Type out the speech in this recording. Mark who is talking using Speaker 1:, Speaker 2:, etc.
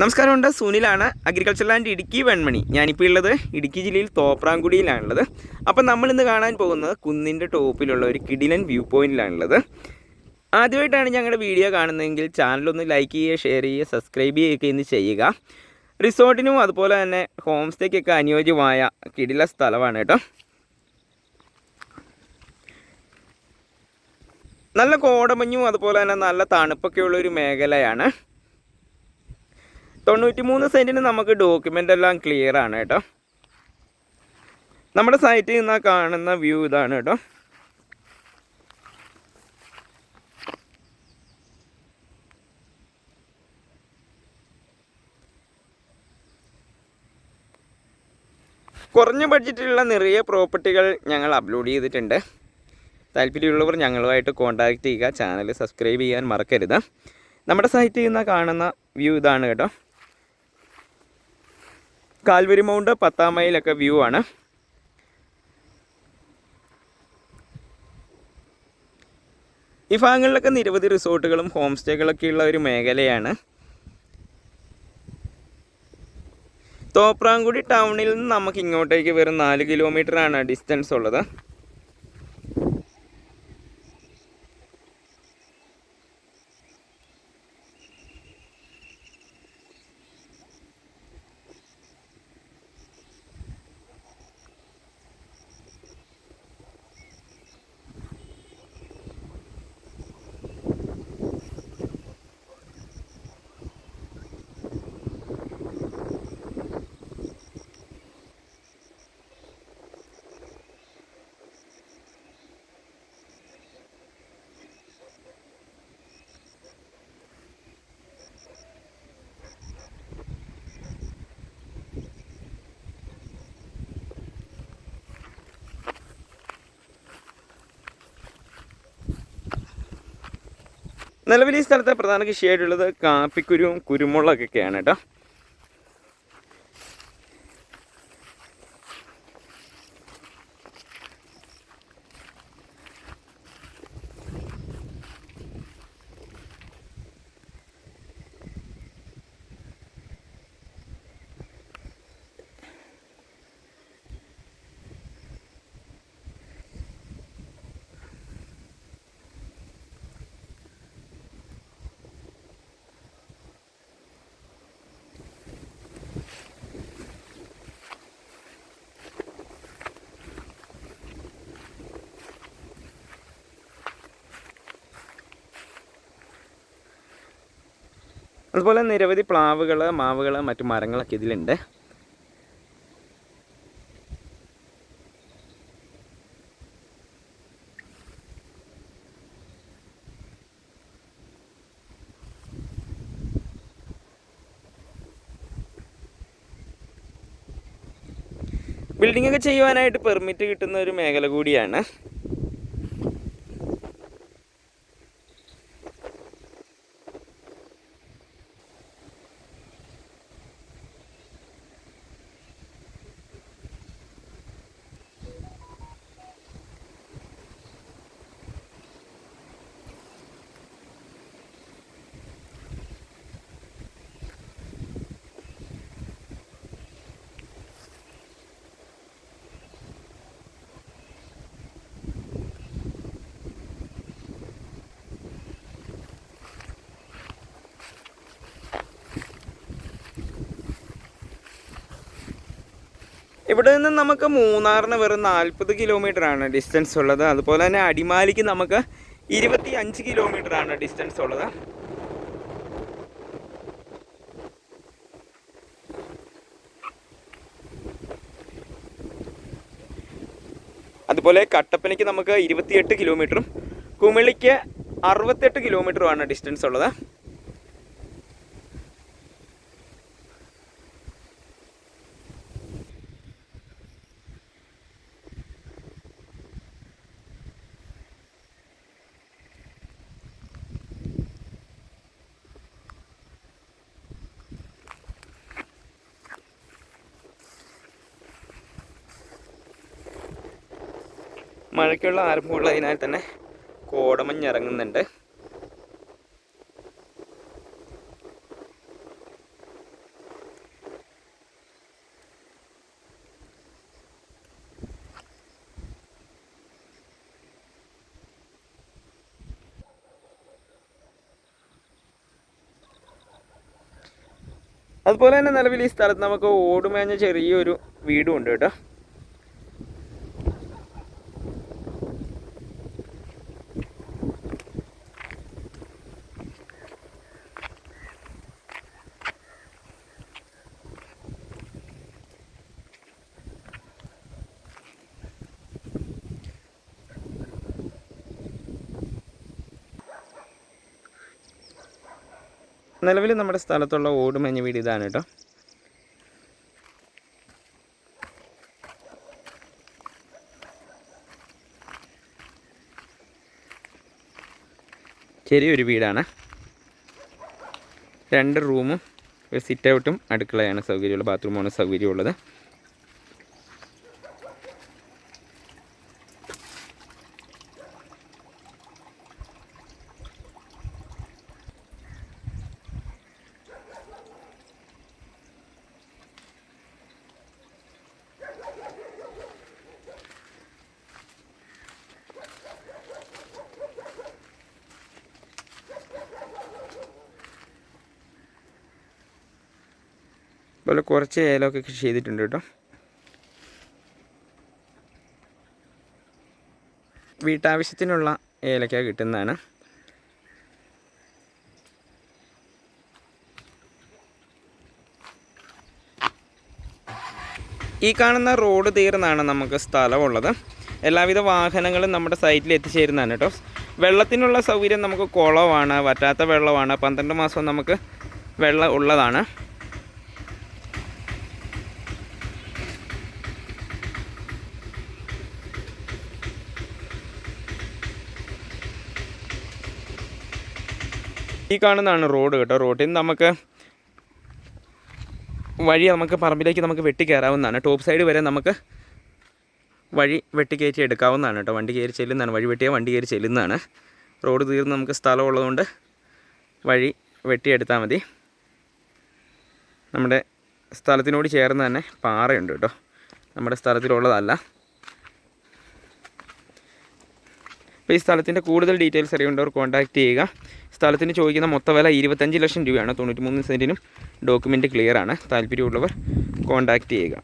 Speaker 1: നമസ്കാരമുണ്ട്. സുനിലാണ് agriculture land Idukki Venmani. ഞാനിപ്പോൾ ഉള്ളത് ഇടുക്കി ജില്ലയിൽ തോപ്രാംകുടിയിലാണുള്ളത്. അപ്പം നമ്മളിന്ന് കാണാൻ പോകുന്നത് കുന്നിന്റെ ടോപ്പിലുള്ള ഒരു കിടിലൻ വ്യൂ പോയിന്റിലാണുള്ളത്. ആദ്യമായിട്ടാണ് ഞങ്ങളുടെ വീഡിയോ കാണുന്നതെങ്കിൽ ചാനലൊന്ന് ലൈക്ക് ചെയ്യുക ഷെയർ ചെയ്യുക സബ്സ്ക്രൈബ് ചെയ്യുകയൊക്കെ ഇന്ന് ചെയ്യുക. റിസോർട്ടിനും അതുപോലെ തന്നെ ഹോം സ്റ്റേക്കൊക്കെ അനുയോജ്യമായ കിടില സ്ഥലമാണ് കേട്ടോ. നല്ല കോടമഞ്ഞും അതുപോലെ തന്നെ നല്ല തണുപ്പൊക്കെയുള്ള ഒരു മേഖലയാണ്. തൊണ്ണൂറ്റി മൂന്ന് സെന്റിന് നമുക്ക് ഡോക്യുമെന്റ് എല്ലാം ക്ലിയർ ആണ് കേട്ടോ. നമ്മുടെ സൈറ്റിൽ നിന്ന് കാണുന്ന വ്യൂ ഇതാണ് കേട്ടോ. കുറഞ്ഞ ബഡ്ജറ്റിലുള്ള നിറയെ പ്രോപ്പർട്ടികൾ ഞങ്ങൾ അപ്ലോഡ് ചെയ്തിട്ടുണ്ട്. താല്പര്യമുള്ളവർ ഞങ്ങളുമായിട്ട് കോൺടാക്റ്റ് ചെയ്യുക. ചാനൽ സബ്സ്ക്രൈബ് ചെയ്യാൻ മറക്കരുത്. നമ്മുടെ സൈറ്റിൽ നിന്ന് കാണുന്ന വ്യൂ ഇതാണ് കേട്ടോ. കാൽവരി മൗണ്ട് പത്താം മൈലൊക്കെ വ്യൂ ആണ്. ഈ ഭാഗങ്ങളിലൊക്കെ നിരവധി റിസോർട്ടുകളും ഹോം സ്റ്റേകളൊക്കെ ഉള്ള ഒരു മേഖലയാണ്. തോപ്രാംകുടി ടൗണിൽ നിന്ന് നമുക്ക് ഇങ്ങോട്ടേക്ക് വെറും നാല് കിലോമീറ്ററാണ് ഡിസ്റ്റൻസ് ഉള്ളത്. നിലവിൽ ഈ സ്ഥലത്തെ പ്രധാന കൃഷിയായിട്ടുള്ളത് കാപ്പിക്കുരുവും കുരുമുളകൊക്കെയാണ് കേട്ടോ. അതുപോലെ നിരവധി പ്ലാവുകൾ മാവുകൾ മറ്റു മരങ്ങളൊക്കെ ഇതിലുണ്ട്. ബിൽഡിംഗ് ഒക്കെ ചെയ്യുവാനായിട്ട് പെർമിറ്റ് കിട്ടുന്ന ഒരു മേഖല കൂടിയാണ്. ഇവിടെ നിന്ന് നമുക്ക് മൂന്നാറിന് വെറും നാൽപ്പത് കിലോമീറ്റർ ആണ് ഡിസ്റ്റൻസ് ഉള്ളത്. അതുപോലെ തന്നെ അടിമാലിക്ക് നമുക്ക് ഇരുപത്തി അഞ്ച് കിലോമീറ്റർ ആണ് ഡിസ്റ്റൻസ് ഉള്ളത്. അതുപോലെ കട്ടപ്പനയ്ക്ക് നമുക്ക് ഇരുപത്തിയെട്ട് കിലോമീറ്ററും കുമിളിക്ക് അറുപത്തെട്ട് കിലോമീറ്ററുമാണ് ഡിസ്റ്റൻസ് ഉള്ളത്. മഴയ്ക്കുള്ള ആരംഭമുള്ളതിനാൽ തന്നെ കോടമഞ്ഞിറങ്ങുന്നുണ്ട്. അതുപോലെ തന്നെ നിലവിൽ ഈ സ്ഥലത്ത് നമുക്ക് ഓടുമേഞ്ഞ ചെറിയൊരു വീടും ഉണ്ട് കേട്ടോ. നിലവിൽ നമ്മുടെ സ്ഥലത്തുള്ള ഓട് മഞ്ഞ വീട് ഇതാണ് കേട്ടോ. ചെറിയൊരു വീടാണ്. രണ്ട് റൂമും ഒരു സിറ്റ് ഔട്ടും അടുക്കളയാണ് സൗകര്യമുള്ള ബാത്റൂമാണ് സൗകര്യമുള്ളത്. അതുപോലെ കുറച്ച് ഏലമൊക്കെ കൃഷി ചെയ്തിട്ടുണ്ട് കേട്ടോ. വീട്ടാവശ്യത്തിനുള്ള ഏലക്ക കിട്ടുന്നതാണ്. ഈ കാണുന്ന റോഡ് തീർന്നാണ് നമുക്ക് സ്ഥലമുള്ളത്. എല്ലാവിധ വാഹനങ്ങളും നമ്മുടെ സൈറ്റിൽ എത്തിച്ചേരുന്നതാണ് കേട്ടോ. വെള്ളത്തിനുള്ള സൗകര്യം നമുക്ക് കുളമാണ് വറ്റാത്ത വെള്ളമാണ്. പന്ത്രണ്ട് മാസം നമുക്ക് വെള്ളം ഉള്ളതാണ്. ഈ കാണുന്നതാണ് റോഡ് കേട്ടോ. റോഡിൽ നിന്ന് നമുക്ക് വഴി നമുക്ക് പറമ്പിലേക്ക് നമുക്ക് വെട്ടിക്കയറാവുന്നതാണ്. ടോപ്പ് സൈഡ് വരെ നമുക്ക് വഴി വെട്ടിക്കയറ്റി എടുക്കാവുന്നതാണ് കേട്ടോ. വണ്ടി കയറി ചെല്ലുന്നതാണ്. വഴി വെട്ടിയാൽ വണ്ടി കയറി ചെല്ലുന്നതാണ്. റോഡ് തീർന്ന് നമുക്ക് സ്ഥലമുള്ളതുകൊണ്ട് വഴി വെട്ടിയെടുത്താൽ മതി. നമ്മുടെ സ്ഥലത്തിനോട് ചേർന്ന് തന്നെ പാറയുണ്ട് കേട്ടോ. നമ്മുടെ സ്ഥലത്തിലുള്ളതല്ല. അപ്പോൾ ഈ സ്ഥലത്തിന്റെ കൂടുതൽ ഡീറ്റെയിൽസ് അറിയേണ്ടവർ കോൺടാക്റ്റ് ചെയ്യുക. സ്ഥലത്തിന് ചോദിക്കുന്ന മൊത്ത വില ഇരുപത്തഞ്ച് ലക്ഷം രൂപയാണ്. തൊണ്ണൂറ്റി മൂന്ന് സെന്റിനും ഡോക്യുമെന്റ് ക്ലിയർ ആണ്. താല്പര്യമുള്ളവർ കോൺടാക്റ്റ് ചെയ്യുക.